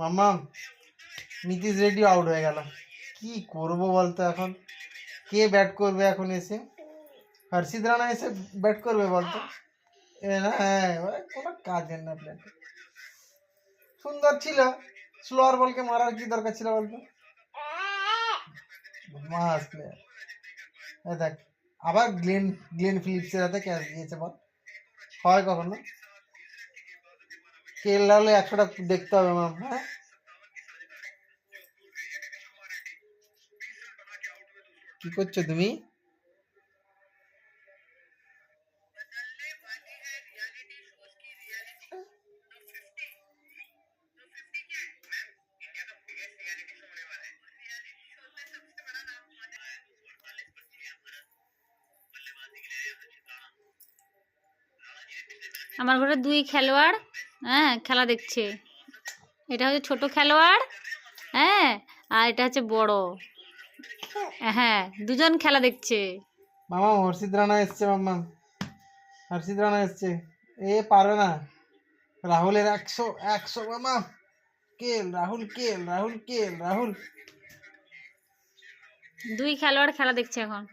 মাম্মা Nitish ready out হয়ে গেল। কি করব বলতো এখন? কে ব্যাট করবে এখন এসে? হর্ষিত রানা এসে ব্যাট করবে বলতো? হ্যাঁ কোনো কাজের না প্লেয়ার সুন্দর ছিল। স্লোয়ার বলকে মারার কি দরকার ছিল বলতো? মাস প্লেয়ার দেখ, আবার গ্লেন গ্লেন ফিলিপসের হাতে ক্যাচ দিয়েছে বল। হয় কখনো? কেলালে একশোটা দেখতে হবে ম্যাম হ্যাঁ? কি করছ তুমি? আমার ঘরে দুই খেলোয়াড় হ্যাঁ খেলা দেখছে। এটা হচ্ছে ছোট খেলোয়াড় হ্যাঁ আর এটা হচ্ছে বড়। হ্যাঁ দুজন খেলা দেখছে। মামা হর্ষিত রানা এসছে মামা। হর্ষিত রানা এসছে। এ পারবে না। রাহুলের একশো একশো মামা। কেল রাহুল কেল রাহুল কেল রাহুল। দুই খেলোয়াড় খেলা দেখছে এখন।